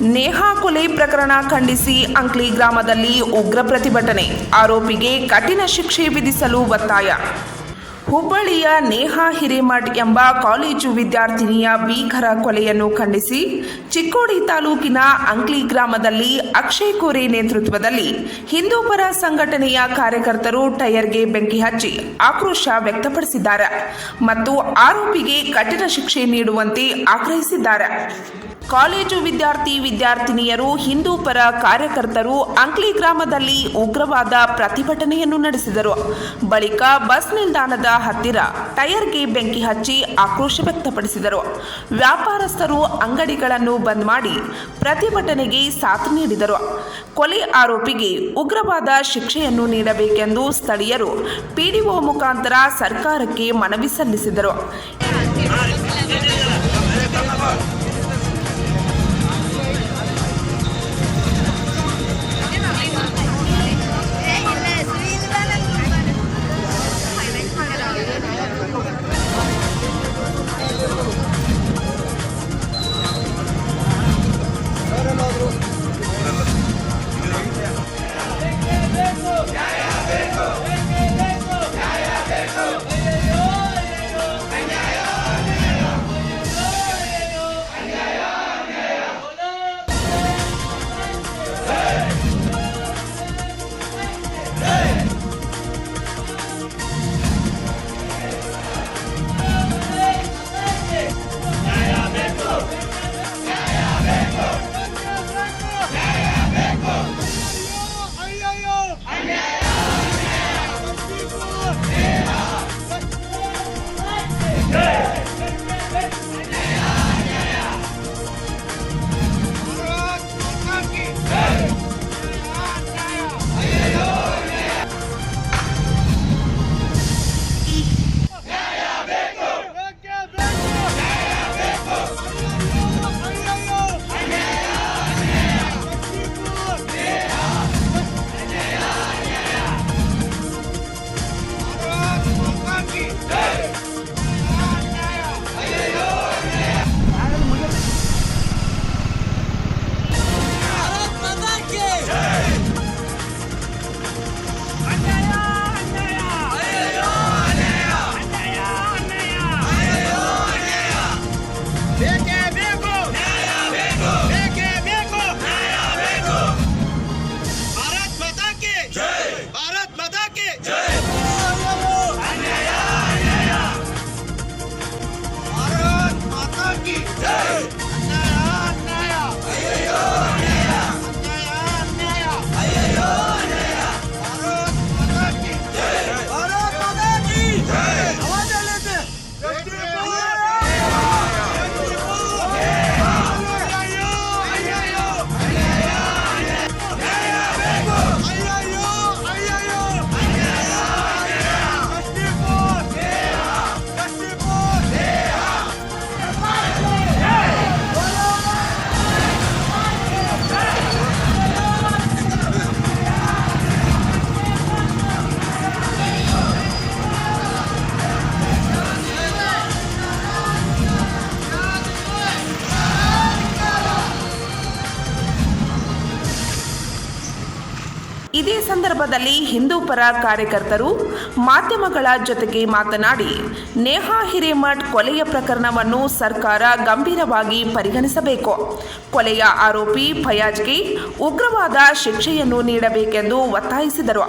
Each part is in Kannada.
Neha ಕೊಲೆ ಪ್ರಕರಣ ಖಂಡಿಸಿ ಅಂಕ್ಲಿ ಗ್ರಾಮದಲ್ಲಿ ಉಗ್ರ ಪ್ರತಿಭಟನೆ. ಆರೋಪಿಗೆ ಕಠಿಣ ಶಿಕ್ಷೆ ವಿಧಿಸಲು ಒತ್ತಾಯ. ಹುಬ್ಬಳ್ಳಿಯ ನೇಹಾ ಹಿರೇಮಠ್ ಎಂಬ ಕಾಲೇಜು ವಿದ್ಯಾರ್ಥಿನಿಯ ಭೀಕರ ಕೊಲೆಯನ್ನು ಖಂಡಿಸಿ ಚಿಕ್ಕೋಡಿ ತಾಲೂಕಿನ ಅಂಕ್ಲಿ ಗ್ರಾಮದಲ್ಲಿ ಅಕ್ಷಯ್ ಕೋರೆ ನೇತೃತ್ವದಲ್ಲಿ ಹಿಂದೂಪರ ಸಂಘಟನೆಯ ಕಾರ್ಯಕರ್ತರು ಟೈರ್ಗೆ ಬೆಂಕಿ ಹಚ್ಚಿ ಆಕ್ರೋಶ ವ್ಯಕ್ತಪಡಿಸಿದ್ದಾರೆ ಮತ್ತು ಆರೋಪಿಗೆ ಕಠಿಣ ಶಿಕ್ಷೆ ನೀಡುವಂತೆ ಆಗ್ರಹಿಸಿದ್ದಾರೆ. ಕಾಲೇಜು ವಿದ್ಯಾರ್ಥಿ ವಿದ್ಯಾರ್ಥಿನಿಯರು, ಹಿಂದೂ ಪರ ಕಾರ್ಯಕರ್ತರು ಅಂಕ್ಲಿ ಗ್ರಾಮದಲ್ಲಿ ಉಗ್ರವಾದ ಪ್ರತಿಭಟನೆಯನ್ನು ನಡೆಸಿದರು. ಬಳಿಕ ಬಸ್ ನಿಲ್ದಾಣದ ಹತ್ತಿರ ಟೈರ್ಗೆ ಬೆಂಕಿ ಹಚ್ಚಿ ಆಕ್ರೋಶ ವ್ಯಕ್ತಪಡಿಸಿದರು. ವ್ಯಾಪಾರಸ್ಥರು ಅಂಗಡಿಗಳನ್ನು ಬಂದ್ ಮಾಡಿ ಪ್ರತಿಭಟನೆಗೆ ಸಾಥ್ ನೀಡಿದರು. ಕೊಲೆ ಆರೋಪಿಗೆ ಉಗ್ರವಾದ ಶಿಕ್ಷೆಯನ್ನು ನೀಡಬೇಕೆಂದು ಸ್ಥಳೀಯರು ಪಿಡಿಒ ಮುಖಾಂತರ ಸರ್ಕಾರಕ್ಕೆ ಮನವಿ ಸಲ್ಲಿಸಿದರು. Hey! ಸಂದರ್ಭದಲ್ಲಿ ಹಿಂದೂ ಪರ ಕಾರ್ಯಕರ್ತರು ಮಾಧ್ಯಮಗಳ ಜೊತೆಗೆ ಮಾತನಾಡಿ, ನೇಹಾ ಹಿರೇಮಠ್ ಕೊಲೆಯ ಪ್ರಕರಣವನ್ನು ಸರ್ಕಾರ ಗಂಭೀರವಾಗಿ ಪರಿಗಣಿಸಬೇಕು. ಕೊಲೆಯ ಆರೋಪಿ ಫಯಾಜ್ಗೆ ಉಗ್ರವಾದ ಶಿಕ್ಷೆಯನ್ನು ನೀಡಬೇಕೆಂದು ಒತ್ತಾಯಿಸಿದರು.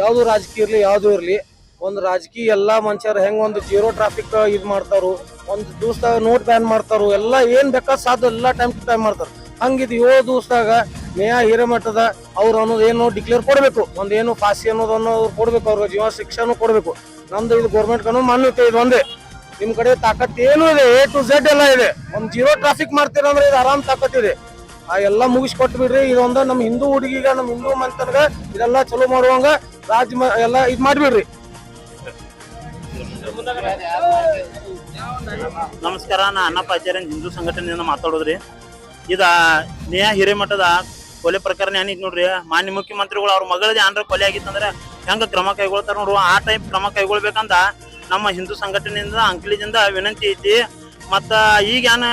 ಯಾವುದು ರಾಜಕೀಯ ಇರಲಿ, ಯಾವುದು ಇರಲಿ, ಒಂದು ರಾಜಕೀಯ ಎಲ್ಲ ಮನುಷ್ಯರು ಹೆಂಗ್ ಒಂದು ಜೀರೋ ಟ್ರಾಫಿಕ್ ಇದ್ ಮಾಡ್ತಾರು, ಒಂದು ದಿವಸದಾಗ ನೋಟ್ ಬ್ಯಾನ್ ಮಾಡ್ತಾರು, ಎಲ್ಲ ಏನ್ ಬೇಕಾದ್ ಸಾಧ್ಯ ಎಲ್ಲ ಟೈಮ್ ಟು ಟೈಮ್ ಮಾಡ್ತಾರೆ. ಹಂಗಿದ್ ಏಳು ದಿವಸದಾಗ ನೇಹಾ ಹಿರೇಮಠದ ಅವ್ರು ಅನ್ನೋದು ಏನು ಡಿಕ್ಲೇರ್ ಕೊಡಬೇಕು ಒಂದೇನು ಫಾಸಿ ಅನ್ನೋದನ್ನು ಅವ್ರು ಕೊಡ್ಬೇಕು ಅವ್ರಿಗೆ ಜೀವ ಶಿಕ್ಷಾನು ಕೊಡಬೇಕು. ನಮ್ದು ಇದು ಗೌರ್ಮೆಂಟ್ ಕಾನೂನು ಮಾನ್ಯತೆ ಇದು ಒಂದೇ. ನಿಮ್ ಕಡೆ ತಾಕತ್ ಏನು ಇದೆ ಎ ಟು ಝೆಡ್ ಎಲ್ಲ ಇದೆ. ಒಂದ್ ಜೀರೋ ಟ್ರಾಫಿಕ್ ಮಾಡ್ತೀರಂದ್ರೆ ಇದು ಆರಾಮ್ ತಾಕತ್ತಿದೆ ಆ ಎಲ್ಲ ಮುಗಿಸ್ಕೊಟ್ಟು ಬಿಡ್ರಿ, ಇದೊಂದ ನಮ್ಮ ಹಿಂದೂ ಹುಡುಗಿಗ ನಮ್ಮ ಹಿಂದೂ ಮಂತನ್ಗ ಇದೆಲ್ಲ ಚಲೋ ಮಾಡುವಂಗ ರಾಜ್ ಎಲ್ಲ ಇದ್ ಮಾಡ್ಬಿಡ್ರಿ. ನಮಸ್ಕಾರ, ನಾ ಅಣ್ಣಪ್ಪ ಆಚಾರ್ಯನ್ ಹಿಂದೂ ಸಂಘಟನೆಯಿಂದ ಮಾತಾಡೋದ್ರಿ. ಇದ ನೇಹ ಹಿರೇಮಠದ ಕೊಲೆ ಪ್ರಕರಣ ಏನಿದ್ ನೋಡ್ರಿ? ಮಾನ್ಯ ಮುಖ್ಯಮಂತ್ರಿಗಳು ಅವ್ರ ಮಗಳದ ಏನಾರ ಕೊಲೆ ಆಗಿತ್ತಂದ್ರ ಹೆಂಗ ಕ್ರಮ ಕೈಗೊಳ್ತಾರ ನೋಡುವ ಆ ಟೈಪ್ ಕ್ರಮ ಕೈಗೊಳ್ಬೇಕಂತ ನಮ್ಮ ಹಿಂದೂ ಸಂಘಟನೆಯಿಂದ ಅಂಕಲಿಜಿಂದ ವಿನಂತಿ ಐತಿ. ಮತ್ತ ಈಗ ಏನ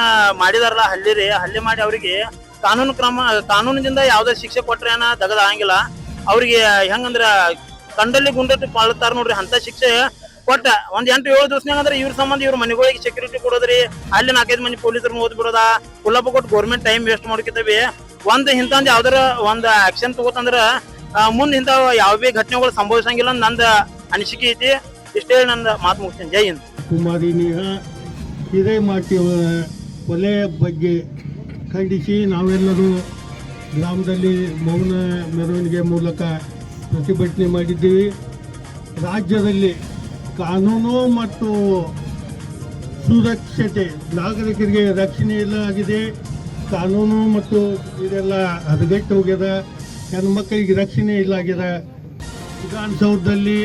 ಮಾಡಿದಾರಲ್ಲ ಹಳ್ಳಿ ರೀ, ಹಳ್ಳಿ ಮಾಡಿ ಅವರಿಗೆ ಕಾನೂನು ಕ್ರಮ, ಕಾನೂನಿನಿಂದ ಯಾವ್ದೇ ಶಿಕ್ಷೆ ಕೊಟ್ರೆ ಏನ ದಗದ ಆಗಂಗಿಲ್ಲ. ಅವ್ರಿಗೆ ಹೆಂಗಂದ್ರ ಕಂಡಲ್ಲಿ ಗುಂಡಟ್ಟು ಪಾಳ್ತಾರ ನೋಡ್ರಿ, ಅಂತ ಶಿಕ್ಷೆ ಕೊಟ್ಟ. ಒಂದ್ ಎಂಟು ಏಳು ದಿವಸನಾಗ ಅಂದ್ರೆ ಇವ್ರ ಸಂಬಂಧ ಇವ್ರ ಮನೆಗಳಿಗೆ ಸೆಕ್ಯೂರಿಟಿ ಕೊಡೋದ್ರಿ. ಅಲ್ಲಿ ನಾಲ್ಕೈದು ಮಂದಿ ಪೊಲೀಸರು ಓದ್ ಕುಲ್ಲಪ್ಪ ಕೊಟ್ಟು ಗೌರ್ಮೆಂಟ್ ಟೈಮ್ ವೇಸ್ಟ್ ಮಾಡ್ಕಿತೇವಿ. ಒಂದ್ ಇಂತಂದ್ ಯಾವ್ದಾರ ಒಂದ್ ಆಕ್ಷನ್ ತಗೋತಂದ್ರ ಮುಂದೆ ಇಂತ ಯಾವ ಭೀ ಘಟನೆಗಳು ಸಂಭವಿಸಂಗಿಲ್ಲ ನಂದ ಅನಿಸಿಕೆ ಐತಿ. ಇಷ್ಟೇ ನಂದ ಮಾತು ಮುಗಿಸ್ತೇನೆ. ಜೈ ಹಿಂದ್. ಕುಮಾರಿ ನೇಹಾ ಇದೇ ಮಾತಿ ಕೊಲೆ ಬಗ್ಗೆ ಖಂಡಿಸಿ ನಾವೆಲ್ಲರೂ ಗ್ರಾಮದಲ್ಲಿ ಮೌನ ಮೆರವಣಿಗೆ ಮೂಲಕ ಪ್ರತಿಭಟನೆ ಮಾಡಿದ್ದೀವಿ. ರಾಜ್ಯದಲ್ಲಿ ಕಾನೂನು ಮತ್ತು ಸುರಕ್ಷತೆ, ನಾಗರಿಕರಿಗೆ ರಕ್ಷಣೆ ಇಲ್ಲ ಆಗಿದೆ. ಕಾನೂನು ಮತ್ತು ಇದೆಲ್ಲ ಹದಗೆಟ್ಟು ಹೋಗ್ಯದ ಹೆಣ್ಮಕ್ಳಿಗೆ ರಕ್ಷಣೆ ಇಲ್ಲ ಆಗ್ಯದ ವಿಧಾನಸೌಧದಲ್ಲಿ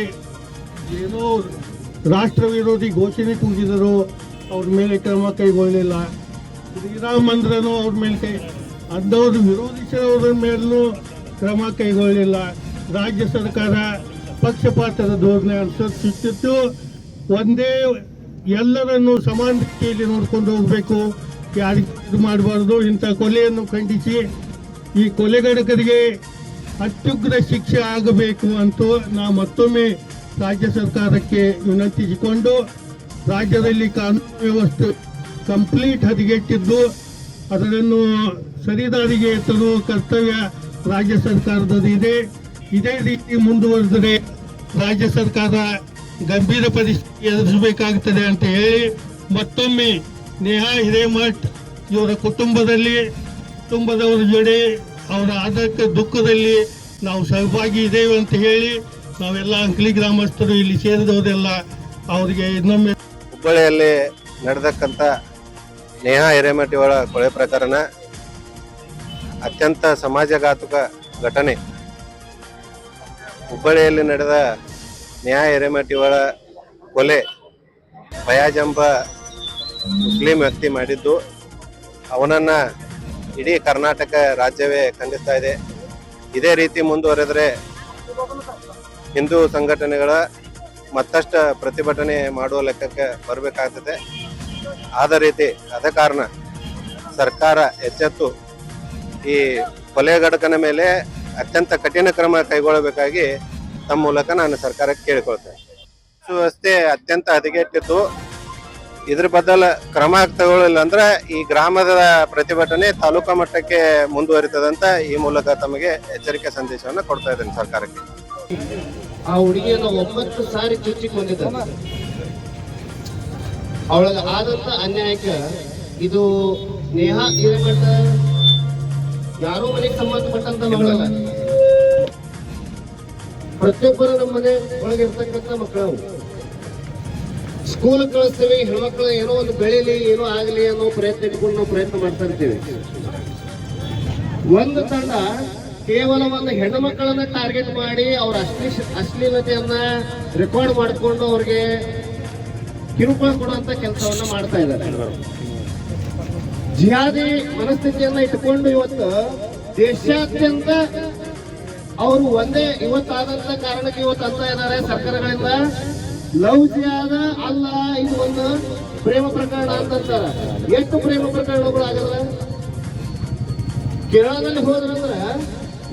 ಏನೋ ರಾಷ್ಟ್ರ ವಿರೋಧಿ ಘೋಷಣೆ ಕೂಗಿದರು ಅವ್ರ ಮೇಲೆ ಕ್ರಮ ಕೈಗೊಳ್ಳಲಿಲ್ಲ ಶ್ರೀರಾಮ್ ಮಂದಿರನು ಅವ್ರ ಮೇಲೆ ಅಂಥವ್ರು ವಿರೋಧಿಸಿದವ್ರ ಮೇಲೂ ಕ್ರಮ ಕೈಗೊಳ್ಳಲಿಲ್ಲ ರಾಜ್ಯ ಸರ್ಕಾರ ಪಕ್ಷಪಾತದ ಧೋರಣೆ ಅನುಸರಿಸುತ್ತಿತ್ತು. ಒಂದೇ ಎಲ್ಲರನ್ನು ಸಮಾನತೆಯಲ್ಲಿ ನೋಡ್ಕೊಂಡು ಹೋಗಬೇಕು. ಯಾರಿಗೆ ಮಾಡಬಾರ್ದು. ಇಂಥ ಕೊಲೆಯನ್ನು ಖಂಡಿಸಿ ಈ ಕೊಲೆಗಡಕರಿಗೆ ಅತ್ಯುಗ್ರ ಶಿಕ್ಷೆ ಆಗಬೇಕು ಅಂತ ನಾ ಮತ್ತೊಮ್ಮೆ ರಾಜ್ಯ ಸರ್ಕಾರಕ್ಕೆ ವಿನಂತಿಸಿಕೊಂಡು ರಾಜ್ಯದಲ್ಲಿ ಕಾನೂನು ವ್ಯವಸ್ಥೆ ಕಂಪ್ಲೀಟ್ ಹದಗೆಟ್ಟಿದ್ದು ಅದರನ್ನು ಸರಿದಾರಿಗೆ ತರುವ ಕರ್ತವ್ಯ ರಾಜ್ಯ ಸರ್ಕಾರದ್ದು ಇದೆ. ಇದೇ ರೀತಿ ಮುಂದುವರೆದರೆ ರಾಜ್ಯ ಸರ್ಕಾರ ಗಂಭೀರ ಪರಿಸ್ಥಿತಿ ಎದುರಿಸಬೇಕಾಗುತ್ತದೆ ಅಂತ ಹೇಳಿ ಮತ್ತೊಮ್ಮೆ ನೇಹಾ ಹಿರೇಮಠ್ ಇವರ ಕುಟುಂಬದಲ್ಲಿ, ಕುಟುಂಬದವರ ಜೊತೆ ಅವರ ಆದಕ್ಕೆ ದುಃಖದಲ್ಲಿ ನಾವು ಸಹಭಾಗಿ ಇದ್ದೇವೆ ಅಂತ ಹೇಳಿ ನಾವೆಲ್ಲ ಅಂಕಲಿ ಗ್ರಾಮಸ್ಥರು ಇಲ್ಲಿ ಸೇರಿದವರೆಲ್ಲ ಅವರಿಗೆ ಇನ್ನೊಮ್ಮೆ ಹುಬ್ಬಳ್ಳಿಯಲ್ಲಿ ನಡೆದಕ್ಕಂಥ ನೇಹಾ ಹಿರೇಮಠಿಯವಳ ಕೊಳೆ ಪ್ರಕರಣ ಅತ್ಯಂತ ಸಮಾಜಘಾತುಕ ಘಟನೆ. ಹುಬ್ಬಳ್ಳಿಯಲ್ಲಿ ನಡೆದ ನೇಹಾ ಹಿರೇಮಠಿಯವಳ ಕೊಲೆ, ಭಯಾಜಂಬ ಮುಸ್ಲಿಂ ವ್ಯಕ್ತಿ ಮಾಡಿದ್ದು, ಅವನನ್ನ ಇಡೀ ಕರ್ನಾಟಕ ರಾಜ್ಯವೇ ಖಂಡಿಸ್ತಾ ಇದೆ. ಇದೇ ರೀತಿ ಮುಂದುವರೆದರೆ ಹಿಂದೂ ಸಂಘಟನೆಗಳ ಮತ್ತಷ್ಟು ಪ್ರತಿಭಟನೆ ಮಾಡುವ ಲೆಕ್ಕಕ್ಕೆ ಬರಬೇಕಾಗ್ತದೆ. ಆದ ರೀತಿ ಅದ ಕಾರಣ ಸರ್ಕಾರ ಎಚ್ಚೆತ್ತು ಈ ಕೊಲೆಗಡಕನ ಮೇಲೆ ಅತ್ಯಂತ ಕಠಿಣ ಕ್ರಮ ಕೈಗೊಳ್ಳಬೇಕಾಗಿ ತಮ್ಮ ಮೂಲಕ ನಾನು ಸರ್ಕಾರಕ್ಕೆ ಕೇಳಿಕೊಳ್ತೇನೆ. ಸುವ್ಯವಸ್ಥೆ ಅತ್ಯಂತ ಹದಗೆಟ್ಟಿದ್ದು ಇದ್ರ ಬದಲ ಕ್ರಮ ತಗೊಳ್ಳಿಲ್ಲ ಅಂದ್ರೆ ಈ ಗ್ರಾಮದ ಪ್ರತಿಭಟನೆ ತಾಲೂಕಾ ಮಟ್ಟಕ್ಕೆ ಮುಂದುವರಿತದಂತ ಈ ಮೂಲಕ ತಮಗೆ ಎಚ್ಚರಿಕೆ ಸಂದೇಶವನ್ನು ಕೊಡ್ತಾ ಇದ್ದೇನೆ ಸರ್ಕಾರಕ್ಕೆ. ಆ ಹುಡುಗಿಯನ್ನು ಒಂಬತ್ತು ಸಾರಿ ಚುಚ್ಚಿಕೊಂಡಿದ್ದ ಅವಳ ಆದಂತ ಅನ್ಯಾಯಕ್ಕೆ ಇದು ನೇಹ ಹಿರೇಮಠ ಯಾರೋ ಮನೆಗೆ ಸಂಬಂಧಪಟ್ಟಂತ ಮಕ್ಕಳಲ್ಲ. ಪ್ರತಿಯೊಬ್ಬರು ನಮ್ಮ ಮನೆ ಒಳಗೆ ಇರ್ತಕ್ಕಂಥ ಮಕ್ಕಳು. ಸ್ಕೂಲ್ ಕಳಿಸ್ತೀವಿ, ಹೆಣ್ಮಕ್ಳು ಏನೋ ಒಂದು ಬೆಳೀಲಿ, ಏನೋ ಆಗಲಿ ಅನ್ನೋ ಪ್ರಯತ್ನ ಇಟ್ಕೊಂಡು ನಾವು ಪ್ರಯತ್ನ ಮಾಡ್ತಾ ಇರ್ತೀವಿ. ಒಂದು ತಂಡ ಕೇವಲ ಒಂದು ಹೆಣ್ಣು ಮಕ್ಕಳನ್ನ ಟಾರ್ಗೆಟ್ ಮಾಡಿ ಅವ್ರ ಅಶ್ಲೀ ಅಶ್ಲೀಲತೆಯನ್ನ ರೆಕಾರ್ಡ್ ಮಾಡಿಕೊಂಡು ಅವ್ರಿಗೆ ಕಿರುಕುಳ ಕೊಡುವಂತ ಕೆಲಸವನ್ನ ಮಾಡ್ತಾ ಇದ್ದಾರೆ. ಜಿಹಾದಿ ಮನಸ್ಥಿತಿಯನ್ನ ಇಟ್ಕೊಂಡು ಇವತ್ತು ದೇಶಾದ್ಯಂತ ಅವರು ಒಂದೇ, ಇವತ್ತಾದಂತ ಕಾರಣಕ್ಕೆ ಇವತ್ತು ಅಂತ ಇದ್ದಾರೆ ಸರ್ಕಾರಗಳಿಂದ. ಲವ್ ಜಿಯಾದ ಅಲ್ಲ ಇದು ಒಂದು ಪ್ರೇಮ ಪ್ರಕರಣ ಅಂತಂತಾರ ಎಷ್ಟು ಪ್ರೇಮ ಪ್ರಕರಣಗಳು ಆಗಲ್ಲ ಕೇರಳದಲ್ಲಿ ಹೋದ್ರಂದ್ರ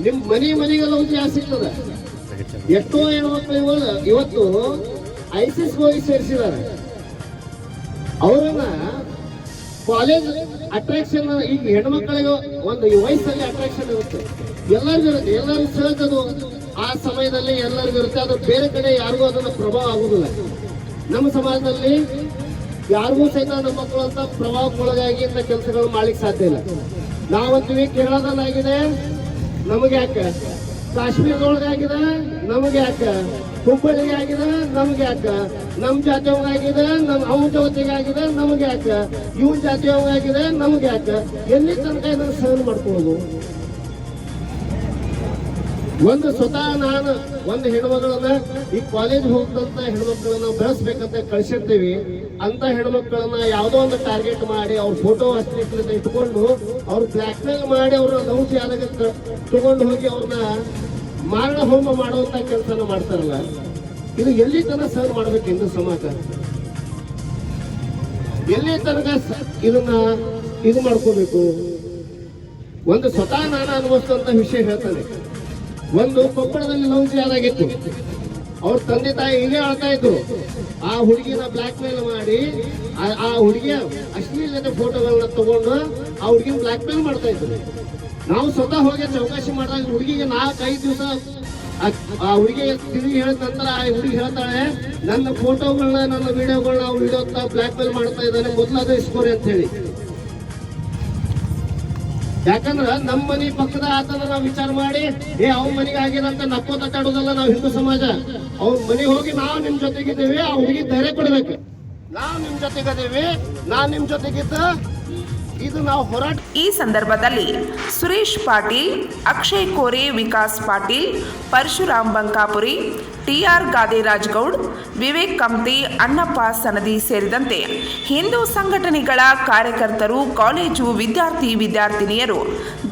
ನಿಮ್ ಮನಿ ಮನಿಗೆ ಲವ್ ಜಿಹಾದ್ ಸಿಗ್ತದ ಎಷ್ಟೋ ಹೆಣ್ಮಕ್ಳು ಇವತ್ತು ಐಸಿಸ್ ಹೋಗಿ ಸೇರಿಸಿದ್ದಾರೆ. ಅವರನ್ನ ಕಾಲೇಜ್ ಅಟ್ರಾಕ್ಷನ್ ಈಗ ಹೆಣ್ಮಕ್ಳಿಗೆ ಒಂದು ವಯಸ್ಸಲ್ಲಿ ಅಟ್ರಾಕ್ಷನ್ ಇರುತ್ತೆ. ಎಲ್ಲರೂ ಎಲ್ಲರೂ ಎಲ್ಲರಿಗೂ ಆ ಸಮಯದಲ್ಲಿ ಎಲ್ಲರಿಗೂ ಇರುತ್ತೆ. ಅದು ಬೇರೆ ಕಡೆ ಯಾರಿಗೂ ಅದನ್ನು ಪ್ರಭಾವ ಆಗುದಿಲ್ಲ ನಮ್ಮ ಸಮಾಜದಲ್ಲಿ ಯಾರಿಗೂ ಸಹಿತ ನಮ್ಮ ಮಕ್ಕಳು ಅಂತ ಪ್ರಭಾವಕ್ಕೊಳಗಾಗಿ ಇಂಥ ಕೆಲಸಗಳು ಮಾಡ್ಲಿಕ್ಕೆ ಸಾಧ್ಯ ಇಲ್ಲ. ನಾವಂತೀವಿ ಕೇರಳದಲ್ಲಾಗಿದೆ, ನಮಗೆ ಯಾಕೆ? ಕಾಶ್ಮೀರದೊಳಗಾಗಿದೆ, ನಮಗೆ ಯಾಕೆ? ಹುಬ್ಬಳ್ಳಿಗೆ ಆಗಿದೆ, ನಮ್ಗೆ ಯಾಕೆ? ನಮ್ ಜಾತಿಯವಾಗಿದೆ ನಮ್ ಅವನ ಜೊತೆಗೆ ಆಗಿದೆ ನಮ್ಗೆ ಯಾಕೆ? ಇವನ್ ಜಾತಿಯವಾಗಿದೆ ನಮ್ಗೆ ಯಾಕೆ? ಎಲ್ಲಿ ತನಕ ಇದನ್ನ ಸಹನ ಮಾಡ್ಕೊಳ್ಳೋದು? ಒಂದು ಸ್ವತಃ ನಾನು ಒಂದು ಹೆಣ್ಮಗಳನ್ನ ಈ ಕಾಲೇಜ್ ಹೋಗದಂತ ಹೆಣ್ಮಕ್ಳನ್ನ ಬೆಳೆಸ್ಬೇಕಂತ ಕಳ್ಸಿರ್ತೀವಿ, ಅಂತ ಹೆಣ್ಮಕ್ಳನ್ನ ಯಾವುದೋ ಒಂದು ಟಾರ್ಗೆಟ್ ಮಾಡಿ ಅವ್ರ ಫೋಟೋ ಹಸ್ತಿಟ್ಲಿಂದ ಇಟ್ಕೊಂಡು ಅವ್ರ ಬ್ಲಾಕ್ ಮೇಲ್ ಮಾಡಿ ಅವ್ರ ಲೌಚಿ ಆದಾಗ ತಗೊಂಡು ಹೋಗಿ ಅವ್ರನ್ನ ಮಾರಣ ಹೋಮ ಮಾಡುವಂತ ಕೆಲಸನ ಮಾಡ್ತಾರಲ್ಲ, ಇದು ಎಲ್ಲಿ ತನಕ ಸರ್ ಮಾಡ್ಬೇಕು ಹಿಂದೂ ಸಮಾಜ? ಎಲ್ಲಿ ತನಕ ಇದನ್ನ ಇದು ಮಾಡ್ಕೋಬೇಕು? ಒಂದು ಸ್ವತಃ ನಾನು ಅನುಭವಿಸ್ತಂತ ವಿಷಯ ಹೇಳ್ತಾನೆ. ಒಂದು ಕೊಪ್ಪಳದಲ್ಲಿ ಲೌಂಜಿ ಆದಾಗಿತ್ತು. ಅವ್ರ ತಂದೆ ತಾಯಿ ಹೀಗೆ ಆಡ್ತಾ ಇದ್ರು, ಆ ಹುಡುಗಿನ ಬ್ಲಾಕ್ ಮೇಲ್ ಮಾಡಿ, ಆ- ಹುಡುಗಿಯ ಅಶ್ಲೀಲತೆ ಫೋಟೋಗಳನ್ನ ತಗೊಂಡು ಆ ಹುಡುಗಿನ ಬ್ಲಾಕ್ ಮೇಲ್ ಮಾಡ್ತಾ ಇದ್ರು. ನಾವು ಸ್ವತಃ ಹೋಗಿ ಚೌಕಾಶಿ ಮಾಡಿದಾಗ ಹುಡುಗಿಗೆ ನಾಲ್ಕು, ಐದು ದಿವಸ ಆ ಹುಡುಗಿ ತಿರುಗಿ ಹೇಳಿದ ನಂತರ ಆ ಹುಡುಗಿ ಹೇಳ್ತಾಳೆ, ನನ್ನ ಫೋಟೋಗಳನ್ನ, ನನ್ನ ವಿಡಿಯೋಗಳನ್ನ ಅವ್ರು ವಿಡಿಯೋ ಬ್ಲಾಕ್ ಮೇಲ್ ಮಾಡ್ತಾ ಇದ್ದಾನೆ ಮೊದಲಾದ ಇಸ್ಕೋರಿ ಅಂತ ಹೇಳಿ. ಯಾಕಂದ್ರ ನಮ್ಮ ಮನಿ ಪಕ್ಕದ ಆತನ ನಾವು ವಿಚಾರ ಮಾಡಿ, ಏ ಅವ್ ಮನೆಗೆ ಆಗಿದಂತ ನಕ್ಕೋ ತಟ್ಟಾಡೋದಲ್ಲ ನಾವು ಹಿಂದೂ ಸಮಾಜ. ಅವ್ನ ಮನೆಗೆ ಹೋಗಿ ನಾವು ನಿಮ್ ಜೊತೆಗಿದ್ದೇವೆ ಹುಡುಗಿ ಧೈರ್ಯ ಕೊಡ್ಬೇಕು. ನಾವು ನಿಮ್ ಜೊತೆಗದೇವಿ ನಾನ್ ನಿಮ್ ಜೊತೆಗಿದ್ದ ಇದು ನಾವು ಹೋರಾಟ ಈ ಸಂದರ್ಭದಲ್ಲಿ ಸುರೇಶ್ ಪಾಟೀಲ್ ಅಕ್ಷಯ್ ಕೋರೆ ವಿಕಾಸ್ ಪಾಟೀಲ್ ಪರಶುರಾಮ್ ಬಂಕಾಪುರಿ ಟಿಆರ್ ಗಾದೆ ರಾಜ್ಗೌಡ್ ವಿವೇಕ್ ಕಮ್ತಿ ಅಣ್ಣಪ್ಪ ಸನದಿ ಸೇರಿದಂತೆ ಹಿಂದೂ ಸಂಘಟನೆಗಳ ಕಾರ್ಯಕರ್ತರು ಕಾಲೇಜು ವಿದ್ಯಾರ್ಥಿ ವಿದ್ಯಾರ್ಥಿನಿಯರು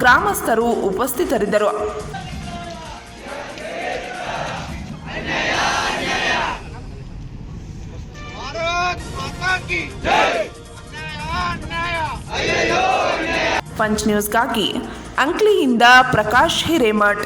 ಗ್ರಾಮಸ್ಥರು ಉಪಸ್ಥಿತರಿದ್ದರು. ಜೈ! ಪಂಚ್ ನ್ಯೂಸ್ಗಾಗಿ ಅಂಕ್ಲಿಯಿಂದ ಪ್ರಕಾಶ್ ಹಿರೇಮಠ್.